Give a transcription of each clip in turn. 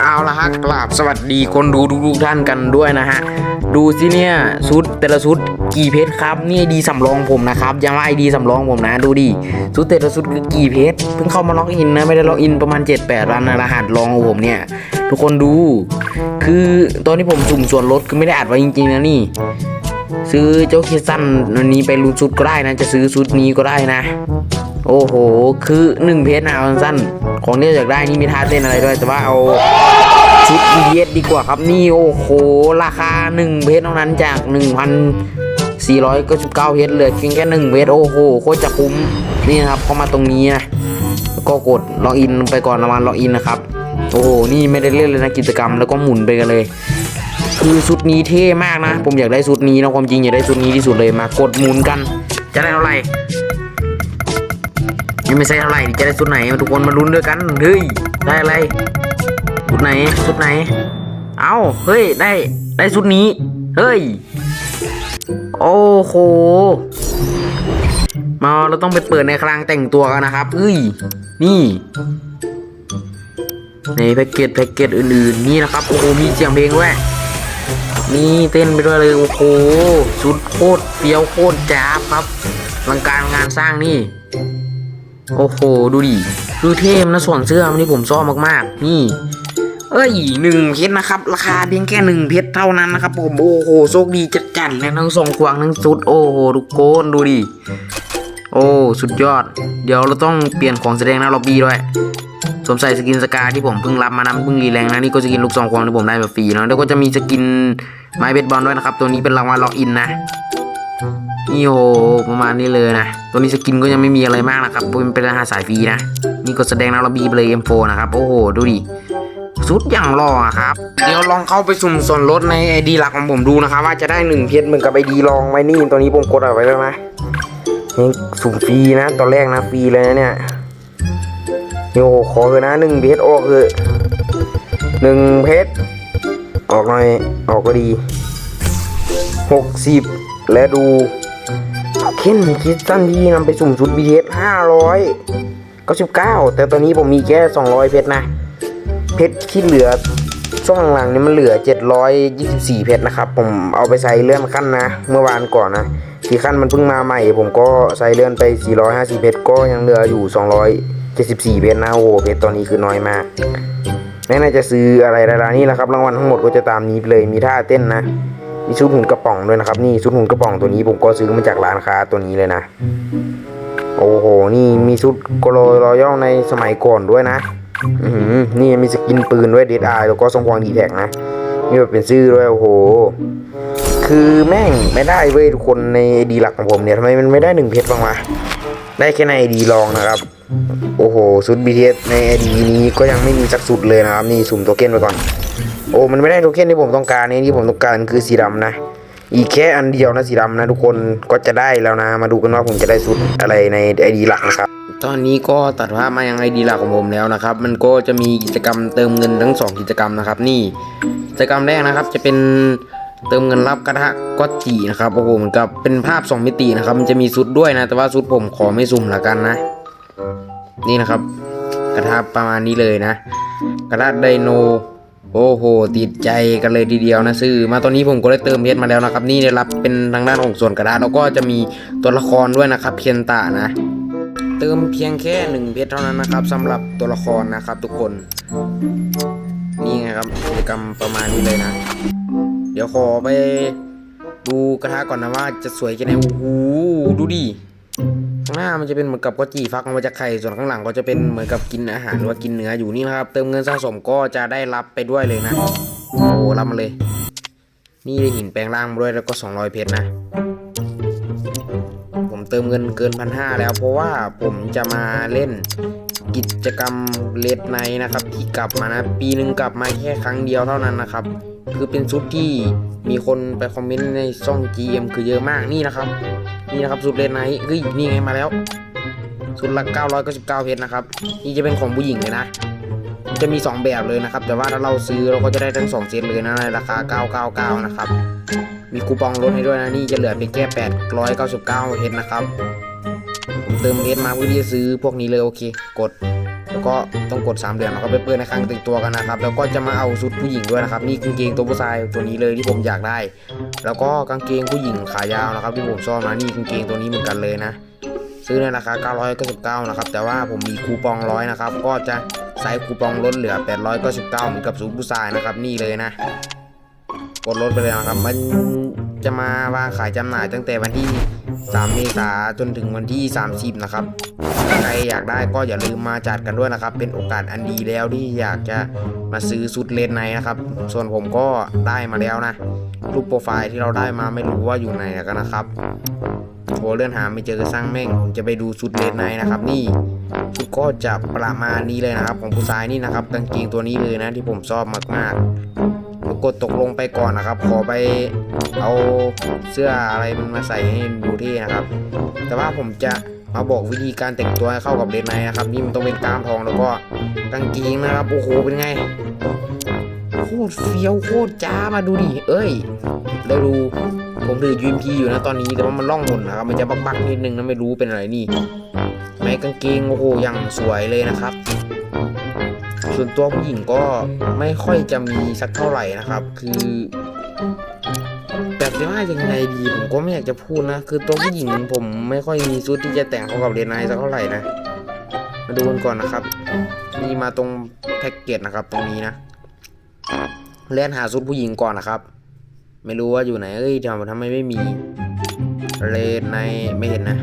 เอาละฮะกราบสวัสดีคนดูทุกท่านกันด้วยนะฮะ ดูสิเนี่ยชุดแต่ละชุดกี่เพชรครับนี่ไอดีสำรองผมนะครับยังว่าไอดีสำรองผมนะดูดิชุดแต่ละชุดคือกี่เพชรเพิ่งเข้ามาล็อกอินนะไม่ได้ล็อกอินประมาณ 7-8วันนะรหัสลองของผมเนี่ยทุกคนดู คือตอนที่ผมสุ่มส่วนลดคือไม่ได้อัดไว้จริงๆนะนี่ ซื้อเจ้าเคสันอันนี้ไปรุนชุดก็ได้นะ จะซื้อชุดนี้ก็ได้นะ โอ้โห คือหนึ่งเพชรนะเอาสั้นๆของที่อยากได้นี่มีท่าเต้นอะไรด้วย แต่ว่าเอาชุด BTS ดีกว่าครับนี่โอ้โห ราคา 1 เพชรเท่านั้นจาก 1,499เพชรเหลือเพียงแค่1เพชรโอ้โหโคตรจะคุ้มนี่นะครับเข้ามาตรงนี้นะก็กดล็อกอินไปก่อนประมาณล็อกอินนะครับโอ้โหนี่ไม่ได้เล่นเลยนะกิจกรรมแล้วก็หมุนไปกันเลย คือชุดนี้เท่มากนะ ผมอยากได้ชุดนี้นะความจริงอยากได้ชุดนี้ที่สุดเลยมากดหมุนกัน จะได้เท่าไหร่ ยังไม่ใช่เท่าไหร่จะได้ชุดไหนทุกคนมาลุ้นด้วยกันเฮ้ยได้อะไรชุดไหนชุดไหน เอาเฮ้ยได้ได้ชุดนี้เฮ้ยโอ้โหมาเราต้องไปเปิดในคลังแต่งตัวกันนะครับเฮ้ยนี่ ในแพ็กเกจแพ็กเกจอื่นๆนี่นะครับโอ้โหมีเสียงเพลงด้วยนี่เต้นไปด้วยเลยโอ้โหชุดโคตรเฟี้ยวโคตรจ้าบครับอลังการงานสร้างนี่ โอ้โห ดูดิ ดูเท่มนะส่วนเสื้อมันที่ผมชอบมากๆ นี่ เอ้ยหนึ่งเพชรนะครับ ราคาเพียงแค่หนึ่งเพชรเท่านั้นนะครับผมโอ้โหโชคดีจัดๆเลยทั้งสองควางทั้งสุดโอ้โหทุกคนดูดิ โอ้สุดยอด เดี๋ยวเราต้องเปลี่ยนของแสดงหน้าล็อบบี้ด้วยสวมใส่สกินสกาที่ผมเพิ่งรับมานะเพิ่งรีแรงนะนี่ก็สกินลูกซองควงที่ผมได้แบบฟรีเนาะแล้วก็จะมีสกินไม้เบสบอลด้วยนะครับ ตัวนี้เป็นรางวัลล็อกอินนะ นี่โหประมาณนี้เลยนะ ตัวนี้สกินก็ยังไม่มีอะไรมากนะครับเป็นเป็นรหัสสายฟรีนะ นี่ก็แสดงนะเราบีไปเลย M4 นะครับ โอ้โห ดูดิ สุดอย่างหล่อครับ เดี๋ยวลองเข้าไปสุ่มส่วนลดในไอดีหลักของผมดูนะครับ ว่าจะได้หนึ่งเพชรเหมือนกับไอดีลองไว้นี่ตัวนี้ผมกดเอาไว้แล้วนะนี่สุ่มฟรีนะ ตอนแรกนะฟรีเลยนะเนี่ยโอ้โหขอเลยนะหนึ่งเพชรออกเลยหนึ่งเพชรออกหน่อยออกก็ดีหกสิบและดู เข็นคิดสั้นที่นำไปสุ่มชุด BTS 599 แต่ตอนนี้ผมมีแค่ 200 เพชรนะ เพชรที่เหลือช่วงหลังๆนี่มันเหลือ 724 เพชรนะครับ ผมเอาไปใส่เลื่อนขั้นนะ เมื่อวานก่อนนะที่ขั้นมันเพิ่งมาใหม่ ผมก็ใส่เลื่อนไป 450 เพชรก็ยังเหลืออยู่ 274 เพชรนะโอ้โหเพชรตอนนี้คือน้อยมากแน่าจะซื้ออะไรดารานี่แหละครับ รางวัลทั้งหมดก็จะตามนี้เลยมีท่าเต้นนะ มีชุดหุ่นกระป๋องด้วยนะครับนี่ชุดหุ่นกระป๋องตัวนี้ผมก็ซื้อมาจากร้านค้าตัวนี้เลยนะ โอ้โห นี่มีชุดโกโลรอยัลในสมัยก่อนด้วยนะอืนี่มีสกินปืนด้วยเดดไอแล้วก็ทรงควงดีแท็กนะนี่แบบเป็นชื่อด้วยโอ้โห คือแม่งไม่ได้เว้ยทุกคนในดีหลักของผมเนี่ยทำไมมันไม่ได้หนึ่งเพชรบ้างวะได้แค่ในไอดีลองนะครับ โอ้โหชุด BTS ในไอดีนี้ก็ยังไม่มีสักสุดเลยนะครับ นี่สุ่มโทเค็นไปก่อน โอ้มันไม่ได้โทเค็นที่ผมต้องการนี่ที่ผมต้องการคือสีดำนะ อีกแค่อันเดียวนะสีดำนะทุกคนก็จะได้แล้วนะ มาดูกันว่าผมจะได้ชุดอะไรในไอดีหลักนะครับตอนนี้ก็ตัดภาพมายังไอดีหลักของผมแล้วนะครับ มันก็จะมีกิจกรรมเติมเงินทั้งสองกิจกรรมนะครับ นี่กิจกรรมแรกนะครับ จะเป็นเติมเงินรับกระทะก็จีนะครับโอ้โหเหมือนกับเป็นภาพสองมิตินะครับ มันจะมีชุดด้วยนะ แต่ว่าชุดผมขอไม่สุ่มละกันนะ นี่นะครับ กระทะประมาณนี้เลยนะ กระทะไดโน โอ้โห ติดใจกันเลยทีเดียวนะซื้อมาตอนนี้ผมก็ได้เติมเพชรมาแล้วนะครับ นี่ได้รับเป็นทางด้านของส่วนกระดาษแล้วก็จะมีตัวละครด้วยนะครับ เพียนตะนะ เติมเพียงแค่หนึ่งเพชรเท่านั้นนะครับสำหรับตัวละครนะครับทุกคน นี่ไงครับกิจกรรมประมาณนี้เลยนะ เดี๋ยวขอไปดูกระทะก่อนนะว่าจะสวยแค่ไหนโอ้โหดูดิ ข้างหน้ามันจะเป็นเหมือนกับก็จีฟักออกมาจากไข่ส่วนข้างหลังก็จะเป็นเหมือนกับกินอาหารหรือว่ากินเนื้ออยู่นี่นะครับ เติมเงินสะสมก็จะได้รับไปด้วยเลยนะ โอ้รับมาเลย นี่ได้หินแปลงร่างมาด้วยแล้วก็ 200 เพชรนะ ผมเติมเงินเกินพันห้าแล้ว เพราะว่าผมจะมาเล่นกิจกรรมเลดไนนะครับ ที่กลับมานะ ปีหนึ่งกลับมาแค่ครั้งเดียวเท่านั้นนะครับ คือเป็นชุดที่มีคนไปคอมเมนต์ในช่อง GM คือเยอะมากนี่นะครับ นี่นะครับสุดเลนไนท์เฮ้ยนี่ไงมาแล้ว สุดละ999เพชรนะครับ นี่จะเป็นของผู้หญิงเลยนะ จะมี 2 แบบเลยนะครับ แต่ว่าถ้าเราซื้อเราก็จะได้ทั้ง2เซตเลยนะในราคา 999 นะครับ มีคูปองลดให้ด้วยนะ นี่จะเหลือเพียงแค่899เพชรนะครับ ผมเติมเพชรมาเพื่อที่จะซื้อพวกนี้เลยโอเค กด แล้วก็ต้องกด3เหลี่ยมแล้วก็ไปเปิดในครั้งต่งตัวกันนะครับ แล้วก็จะมาเอาชุดผู้หญิงด้วยนะครับ นี่กางเกงตัวผู้ชายตัวนี้เลยที่ผมอยากได้ แล้วก็กางเกงผู้หญิงขายาวนะครับ ที่ผมชอบนะนี่กางเกงตัวนี้เหมือนกันเลยนะ ซื้อในราคา 999 นะครับ แต่ว่าผมมีคูปองร้อยนะครับ ก็จะใช้คูปองลดเหลือ 899เหมือนกับซูผู้ชายนะครับ นี่เลยนะ กดลดไปเลยนะครับ มัน จะมาวางขายจำหน่ายตั้งแต่วันที่ 3 เมษาจนถึงวันที่ 30 นะครับ ใครอยากได้ก็อย่าลืมมาจัดกันด้วยนะครับ เป็นโอกาสอันดีแล้วที่อยากจะมาซื้อสุดเลนในนะครับ ส่วนผมก็ได้มาแล้วนะ รูปโปรไฟล์ที่เราได้มาไม่รู้ว่าอยู่ไหนกันนะครับโทรเลื่อนหาไม่เจอสร้างแม่งผมจะไปดูชุดเลนไนนะครับ นี่ชุดก็จะประมาณนี้เลยนะครับ ของผู้ชายนี่นะครับกางเกงตัวนี้เลยนะที่ผมชอบมากๆ กดตกลงไปก่อนนะครับ ขอไปเอาเสื้ออะไรมันมาใส่ให้ดูเท่นะครับ แต่ว่าผมจะมาบอกวิธีการแต่งตัวให้เข้ากับเลนไนนะครับ นี่มันต้องเป็นกามทองแล้วก็กางเกงนะครับโอ้โหเป็นไงโคตรเฟี้ยวโคตรจ้ามาดูดิเอ้ยแล้วดูผมถือ UMP อยู่นะตอนนี้แต่ว่ามันล่องหนนะครับมันจะบักๆนิดนึงนะไม่รู้เป็นอะไรนี่แม้กางเกงโอ้โหยังสวยเลยนะครับ ส่วนตัวผู้หญิงก็ไม่ค่อยจะมีสักเท่าไหร่นะครับ คือแต่จะว่ายังไงดีผมก็ไม่อยากจะพูดนะ คือตัวผู้หญิงผมไม่ค่อยมีชุดที่จะแต่งเข้ากับเรนไนสักเท่าไหร่นะ มาดูกันก่อนนะครับนี่มาตรงแพ็กเกจนะครับ ตรงนี้นะเล่นหาชุดผู้หญิงก่อนนะครับ ไม่รู้ว่าอยู่ไหนเอ้ยทำทำไมไม่มีเลนในไม่เห็นนะ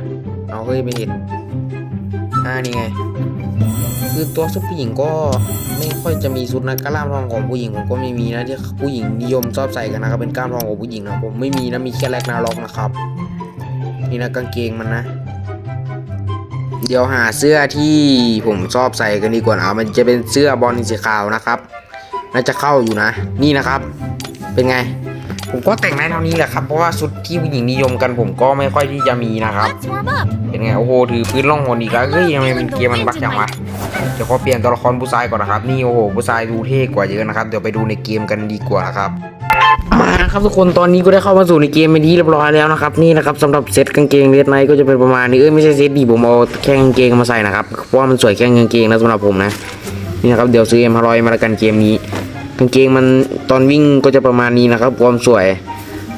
เอาเฮ้ยไม่เห็นอ่านี่ไง คือตัวชุดผู้หญิงก็ไม่ค่อยจะมีชุดนะกล้ามทองของผู้หญิงผมก็ไม่มีนะที่ผู้หญิงนิยมชอบใส่กันนะครับเป็นกล้ามทองของผู้หญิงนะผมไม่มีนะมีแค่แรกนาล็อกนะครับ นี่นะกางเกงมันนะ เดี๋ยวหาเสื้อที่ผมชอบใส่กันดีกว่าเอามันจะเป็นเสื้อบอลสีขาวนะครับน่าจะเข้าอยู่นะ นี่นะครับ เป็นไง ผมก็แต่งได้เท่านี้แหละครับเพราะว่าชุดที่ผู้หญิงนิยมกันผมก็ไม่ค่อยที่จะมีนะครับ Let's warm up. เป็นไงโอ้โหถือปืนล่องหนอีกแล้วเฮ้ยทำไมมันเกมมันบักจังวะเดี๋ยวขอเปลี่ยนตัวละครผู้ชายก่อนนะครับนี่โอ้โหผู้ชายดูเท่กว่าเยอะนะครับเดี๋ยวไปดูในเกมกันดีกว่าครับมาครับทุกคนตอนนี้ก็ได้เข้ามาสู่ในเกมเป็นที่เรียบร้อยแล้วนะครับนี่นะครับสำหรับเซตกางเกงเลดไนก็จะเป็นประมาณนี้เอ้ยไม่ใช่เซตดีผมเอาแค่กางเกงมาใส่นะครับเพราะว่ามันสวยแค่กางเกงนะสำหรับผมนะนี่นะครับเดี๋ยวซื้อเอ็มพารอยมาแล้วกันเกมนี้กางเกงมันตอนวิ่งก็จะประมาณนี้นะครับความสวย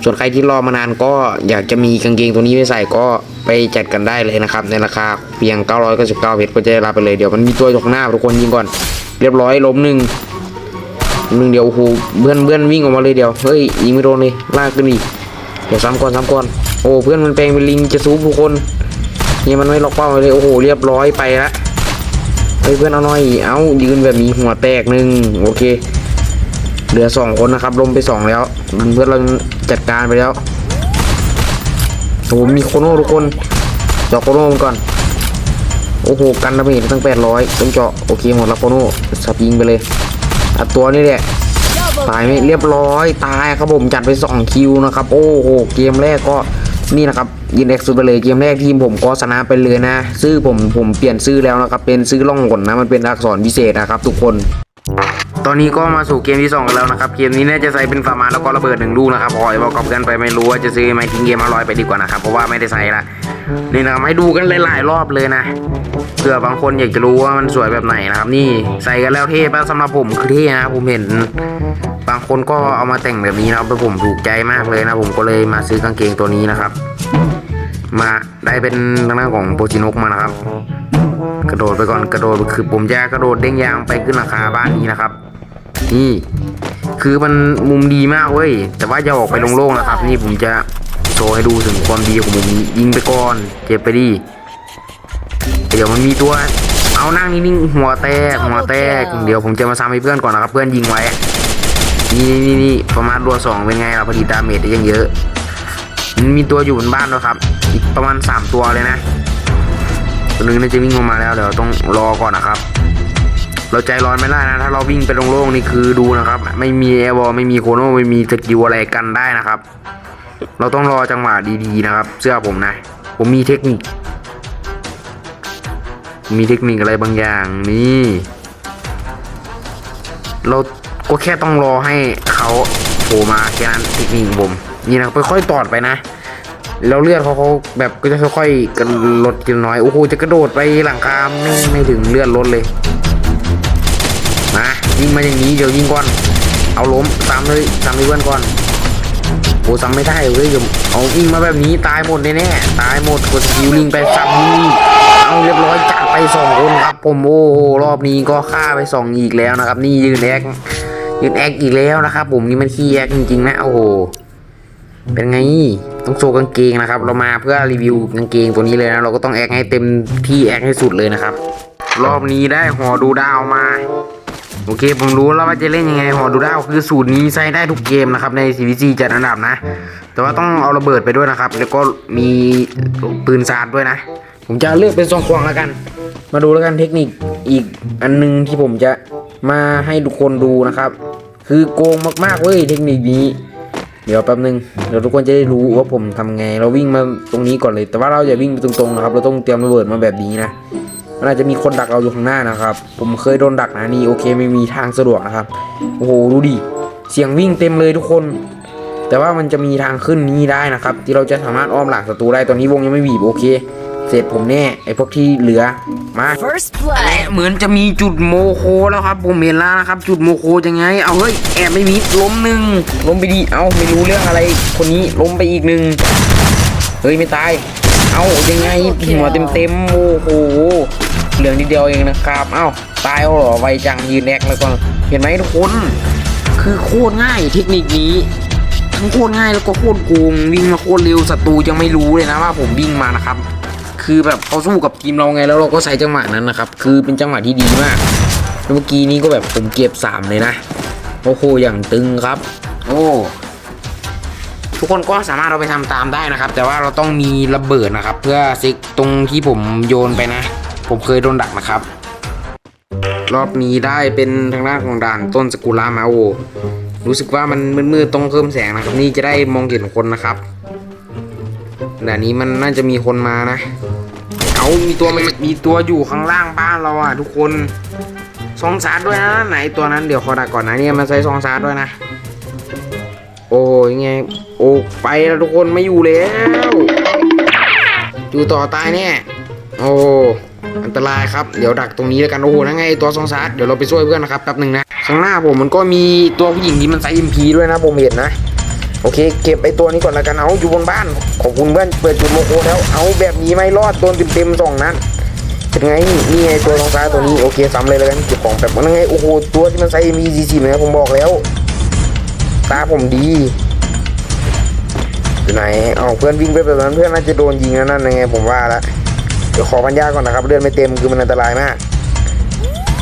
ส่วนใครที่รอมานานก็อยากจะมีกางเกงตัวนี้ไปใส่ก็ไปจัดกันได้เลยนะครับ ในราคาเพียง 999เพชรก็จะได้รับไปเลยเดี๋ยวมันมีตัวอยู่ข้างหน้าทุกคนยิงก่อน เรียบร้อยล้มหนึ่งหนึ่งเดียวโอ้โหเพื่อนเพื่อนวิ่งออกมาเลยเดียวเฮ้ยยิงไม่โดนเลยลากขึ้นอีกเดี๋ยวซ้ำก่อนซ้ำก่อนโอ้เพื่อนมันแปลงเป็นลิงจะซูบทุกคนเนี่ยมันไม่ล็อกเป้าเลยโอ้โหเรียบร้อยไปละเฮ้ยเพื่อนเอาหน่อยเอายืนแบบนี้หัวแตกหนึ่งโอเค เหลือสองคนนะครับลมไปสองแล้วเพื่อนเราจัดการไปแล้วโอ้โหมีโคโน่ทุกคนเจาะโคโน่มก่อน โอ้โหกันดาเมจตั้งแปดร้อยต้องเจาะโอเคหมดแล้วโคโน่สับยิงไปเลยอัดตัวนี่แหละตายไหมเรียบร้อยตายครับผมจัดไป2คิวนะครับ โอ้โหเกมแรกก็นี่นะครับยินเอ็กซ์สุดไปเลยเกมแรกทีมผมก็ชนะไปเลยนะชื่อผมผมเปลี่ยนชื่อแล้วนะครับเป็นชื่อล่องหนนะมันเป็นอักษรพิเศษนะครับทุกคน ตอนนี้ก็มาสู่เกมที่2กันแล้วนะครับ เกมนี้น่าจะใส่เป็นฟาร์มาแล้วก็ระเบิดหนึ่งลูกนะครับพอยบอกกับกันไปไม่รู้ว่าจะซื้อไหมทิ้งเกมมาลอยไปดีกว่านะครับ เพราะว่าไม่ได้ใส่ละนี่นะครับให้ดูกันหลายๆรอบเลยนะ เผื่อบางคนอยากจะรู้ว่ามันสวยแบบไหนนะครับ นี่ใส่กันแล้วเท่ปะสำหรับผมคือเท่นะผมเห็น บางคนก็เอามาแต่งแบบนี้นะครับผมถูกใจมากเลยนะผมก็เลยมาซื้อกางเกงตัวนี้นะครับ มาได้เป็นทางด้านของโปรจินกมานะครับกระโดดไปก่อนกระโดดคือผมจะกระโดดเด้งยางไปขึ้นราคาบ้านนี้นะครับ นี่ คือมันมุมดีมากเว้ย แต่ว่าอย่าออกไปโล่งๆนะครับ นี่ผมจะโชว์ให้ดูถึงความดีของมุมนี้ยิงไปก่อน เจ็บไปดิเดี๋ยวมันมีตัว เอานั่งนิ่งๆหัวแตกหัวแตกเดี๋ยวผมจะมาซ้ำให้เพื่อนก่อนนะครับ เพื่อนยิงไว้ นี่นี่นี่ประมาณรัวสองเป็นไงเราพอดีดาเมจได้ยังเยอะมันมีตัวอยู่บนบ้านด้วยครับ อีกประมาณสามตัวเลยนะตัวหนึงน่าจะวิ่งลงมาแล้วเดี๋ยวต้องรอก่อนนะครับ เราใจร้อนไม่ได้นะ ถ้าเราวิ่งไปโล่งๆนี่คือดูนะครับ ไม่มีแอร์บอลไม่มีโคโนไม่มีสกิลอะไรกันได้นะครับ เราต้องรอจังหวะดีๆนะครับ เสื้อผมนะ ผมมีเทคนิค มีเทคนิคอะไรบางอย่างนี่ เราก็แค่ต้องรอให้เขาโผล่มาแค่นั้นเทคนิคของผม นี่นะค่อยๆตอดไปนะแล้วเลือดเขาเขาแบบก็จะค่อยๆกันลดกันน้อย โอ้โหจะกระโดดไปหลังคาไม่ไม่ถึงเลือดลดเลย ยิงมาอย่างนี้เดี๋ยวยิงก่อน เอาล้มตามเลยตามเลยเพื่อนก่อนโอ้ซ้ำไม่ได้เว้ยเดี๋ยวเอายิงมาแบบนี้ตายหมดแน่ๆตายหมดกดสกิลลิงไปซ้ำนี่เอาเรียบร้อยจัดไปสองคนครับผมโอ้โหรอบนี้ก็ฆ่าไปสองอีกแล้วนะครับ นี่ยืนแอคยืนแอคอีกแล้วนะครับผมนี่มันขี้แอคจริงๆนะโอ้โหเป็นไงต้องโชว์กางเกงนะครับ เรามาเพื่อรีวิวกางเกงตัวนี้เลยนะเราก็ต้องแอคให้เต็มที่แอคให้สุดเลยนะครับ รอบนี้ได้หอดูดาวมา โอเคผมรู้แล้วว่าจะเล่นยังไงหอดูดาวคือสูตรนี้ใช้ได้ทุกเกมนะครับใน CVC จัดอันดับนะ แต่ว่าต้องเอาระเบิดไปด้วยนะครับ แล้วก็มีปืนซาดด้วยนะ ผมจะเลือกเป็นซองควงแล้วกัน มาดูแล้วกันเทคนิคอีกอันหนึงที่ผมจะมาให้ทุกคนดูนะครับ คือโกงมากๆเว้ยเทคนิคนี้ เดี๋ยวแป๊บนึงเดี๋ยวทุกคนจะได้รู้ว่าผมทำไง เราวิ่งมาตรงนี้ก่อนเลย แต่ว่าเราอย่าวิ่งไปตรงๆนะครับ เราต้องเตรียมระเบิดมาแบบนี้นะ มันอาจจะมีคนดักเราอยู่ข้างหน้านะครับ ผมเคยโดนดักนะนี่โอเคไม่มีทางสะดวกนะครับ โอ้โหดูดิ เสียงวิ่งเต็มเลยทุกคน แต่ว่ามันจะมีทางขึ้นนี้ได้นะครับ ที่เราจะสามารถอ้อมหลังศัตรูได้ตอนนี้วงยังไม่บีบโอเค เสร็จผมแน่ไอพวกที่เหลือมา First และ blood. เหมือนจะมีจุดโมโคแล้วครับผมเห็นแล้วนะครับ จุดโมโคยังไง เอาเฮ้ยแอบไม่มิดล้มหนึ่งล้มไปดีเอาไม่รู้เรื่องอะไร คนนี้ล้มไปอีกหนึ่งเฮ้ยไม่ตาย เอายังไงหัวเต็มเต็มๆโอ้โหเหลืองนิดเดียวเองนะครับเอ้าตายแล้วเหรอไวจังยืนแอกแล้วก็เห็นไหมทุกคน คือโคตรง่ายเทคนิคนี้ ทั้งโคตรง่ายแล้วก็โคตรโกงวิ่งมาโคตรเร็วศัตรูยังไม่รู้เลยนะว่าผมวิ่งมานะครับ คือแบบเขาสู้กับทีมเราไงแล้วเราก็ใช้จังหวะนั้นนะครับ คือเป็นจังหวะที่ดีมากแล้วเมื่อกี้นี้ก็แบบผมเก็บสามเลยนะโอ้โหอย่างตึงครับ โอ้ ทุกคนก็สามารถเอาไปทำตามได้นะครับ แต่ว่าเราต้องมีระเบิดนะครับ เพื่อซิกตรงที่ผมโยนไปนะ ผมเคยโดนดักนะครับ รอบนี้ได้เป็นทางด้านของด่านต้นสกุลามาโอรู้สึกว่ามันมืดๆต้องเพิ่มแสงนะครับ นี่จะได้มองเห็นคนนะครับด่านนี้มันน่าจะมีคนมานะเอามีตัวมันมีตัวอยู่ข้างล่างบ้านเราอะ ทุกคนซองซาร์ด้วยนะไหนตัวนั้นเดี๋ยวขอดักก่อนนะเนี่ยมันใช้ซองซาร์ด้วยนะ โอ้ยไง โอ้ไปแล้วทุกคนไม่อยู่แล้ว อยู่ต่อตายแน่โอ้อันตรายครับเดี๋ยวดักตรงนี้แล้วกันโอ้โหนั่นไงตัวซองซาร์ดเดี๋ยวเราไปช่วยเพื่อนนะครับแป๊บหนึ่งนะข้างหน้าผมมันก็มีตัวผู้หญิงที่มันใส่เอิมพีด้วยนะผมเห็นนะโอเค เก็บไอตัวนี้ก่อนแล้วกันเอาอยู่บนบ้านขอบคุณเพื่อนเปิดจุดโมโคแล้วเอาแบบนี้ไม่รอดโดนเต็มๆสองนัดเป็นไงนี่ไงตัวรองซ้ายตัวนี้โอเคซ้ำเลยแล้วกันเก็บของแบบนั้นไงโอ้โหตัวที่มันใส่มีซีซีนะผมบอกแล้ว ตาผมดีอยู่ไหนเอาเพื่อนวิ่งไปแบบนั้นเพื่อนน่าจะโดนยิงแล้วนั่นยังไงผมว่าละเดี๋ยวขอพันยาก่อนนะครับเลือดไม่เต็มคือมันอันตรายมาก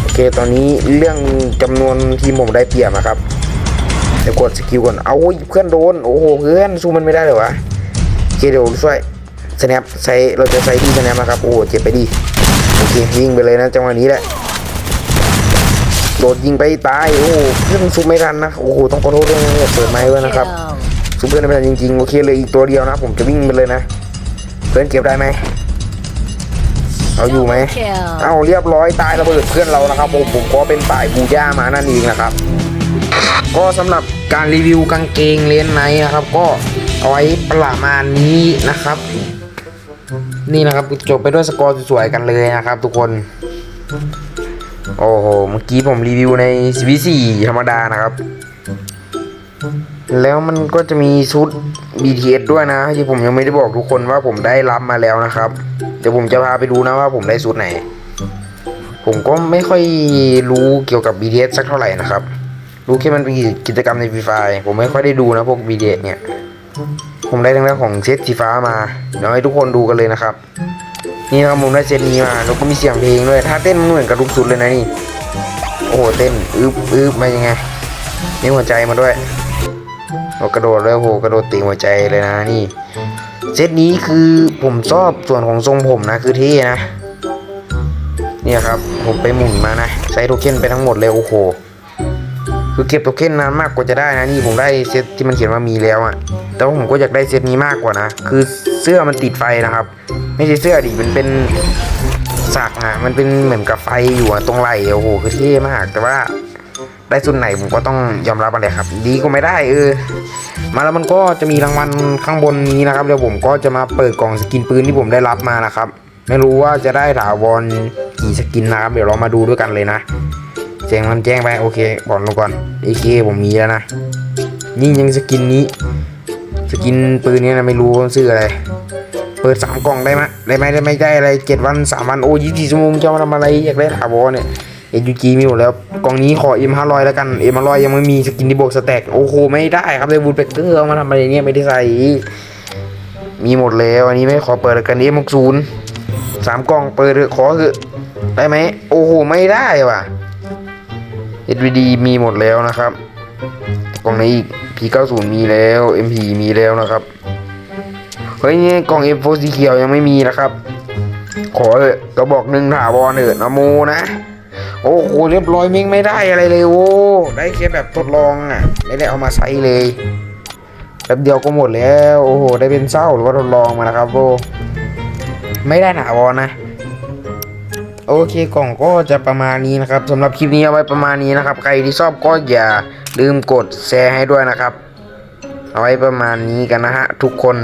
โอเคตอนนี้เรื่องจำนวนทีมผมได้เปรียบนะครับเดี๋ยวกดสกิลก่อนเอาเพื่อนโดนโอ้โหเพื่อนสู้มันไม่ได้เลยวะโอเคเดี๋ยวช่วยสแนปใช้เราจะใช้ที่สแนปนะครับโอ้เจ็บไปดีโอเควิ่งไปเลยนะจังหวะนี้แหละ โดดยิงไปตาย โอ้เพื่อนสู้ไม่ทันนะ โอ้โห ต้องขอโทษด้วยเปิดไม้ด้วยนะครับ Kill. สู้เพื่อนไม่ทันจริงๆ โอเคเลยอีกตัวเดียวนะ ผมจะวิ่งไปเลยนะ เพื่อนเก็บได้ไหมเอาอยู่ไหม เอาเรียบร้อยตายระเบิดเพื่อนเรานะครับผมผมก็เป็นฝ่ายบูย่ามานั่นเองนะครับ ก็สำหรับการรีวิวกางเกงเลนไนนะครับ ก็เอาไว้ประมาณนี้นะครับ นี่นะครับจบไปด้วยสกอร์สวยๆกันเลยนะครับ ทุกคน โอ้โห เมื่อกี้ผมรีวิวใน CV4 ธรรมดานะครับ แล้วมันก็จะมีชุด BTS ด้วยนะ ที่ผมยังไม่ได้บอกทุกคนว่าผมได้รับมาแล้วนะครับ เดี๋ยวผมจะพาไปดูนะว่าผมได้ชุดไหน ผมก็ไม่ค่อยรู้เกี่ยวกับ BTS สักเท่าไหร่นะครับ รู้แค่มันเป็นกิจกรรมในฟรีไฟผมไม่ค่อยได้ดูนะพวก BTS เนี่ย ผมได้ทั้งเรื่องของเซตสีฟ้ามา เดี๋ยวให้ทุกคนดูกันเลยนะครับ นี่ครับผมได้เซตนี้มาแล้วก็มีเสียงเพลงด้วยถ้าเต้นมันเหมือนกับลูกสุดเลยนะนี่โอ้โหเต้นอึบอึบมายังไงนี่หัวใจมาด้วยกระโดดเลยโอ้โหกระโดดตีหัวใจเลยนะนี่เซตนี้คือผมชอบส่วนของทรงผมนะคือเท่นะเนี่ยครับผมไปหมุนมานะใช้โทเค็นไปทั้งหมดเลยโอ้โหคือเก็บโทเค็นนานมากกว่าจะได้นะนี่ผมได้เซตที่มันเขียนว่ามีแล้วอะ่ะแต่ว่าผมก็อยากได้เซตนี้มากกว่านะคือเสื้อมันติดไฟนะครับ ไม่ใช่เสื้อดิมันเป็นสักนะมันเป็นเหมือนกับไฟอยู่ตรงไหลโอ้โหคือเท่มากแต่ว่าได้ส่วนไหนผมก็ต้องยอมรับมันเลยครับ ดีก็ไม่ได้เออ มาแล้วมันก็จะมีรางวัลข้างบนนี้นะครับเดี๋ยวผมก็จะมาเปิดกล่องสกินปืนที่ผมได้รับมานะครับ ไม่รู้ว่าจะได้ถาวรกี่สกินนะครับ เดี๋ยวเรามาดูด้วยกันเลยนะเสียงมันแจ้งไปโอเคก่อนลงก่อนเอเคผมมีแล้วนะนี่ยังสกินนี้ สกินปืนนี้นะไม่รู้ว่าชื่ออะไร เปิดสามกล่องได้ไหมได้ไหมได้ไหมได้อะไรเจ็ดวันสามวันโอ้ยี่สิบสี่ชั่วโมงจะมาทำอะไรอยากได้ถาวรเนี่ยเอ็นยูจีมีหมดแล้วกล่องนี้ขอเอ็มห้าร้อยแล้วกันเอ็มห้าร้อยยังไม่มีสกินที่บวกสแต็กโอ้โหไม่ได้ครับเลยบูทเปกเกอร์เอามาทำอะไรเนี่ยไม่ได้ใส่มีหมดแล้วอันนี้ไม่ขอเปิดแล้วกันเอ็มหกศูนย์สามกล่องเปิดเถอขอเถอได้ไหมโอ้โหไม่ได้ว่ะ HVD มีหมดแล้วนะครับกล่องนี้อีก P90 มีแล้ว MP มีแล้วนะครับ เฮ้ยนี่กล่อง M4 สีเขียวยังไม่มีนะครับ ขอเถอะกระบอกหนึ่งถาวรเถอะนะโมนะ โอ้โหเรียบร้อยเม้งไม่ได้อะไรเลยโอ้ได้แค่แบบทดลองอะ ไม่ได้เอามาใช้เลยแป๊บเดียวก็หมดแล้ว โอ้โห ได้เป็นเศร้าหรือว่าทดลองมานะครับโอ้ไม่ได้ถาวรนะ โอเคกล่องก็จะประมาณนี้นะครับสำหรับคลิปนี้เอาไว้ประมาณนี้นะครับ ใครที่ชอบก็อย่าลืมกดแชร์ให้ด้วยนะครับ เอาไว้ประมาณนี้กันนะฮะทุกคน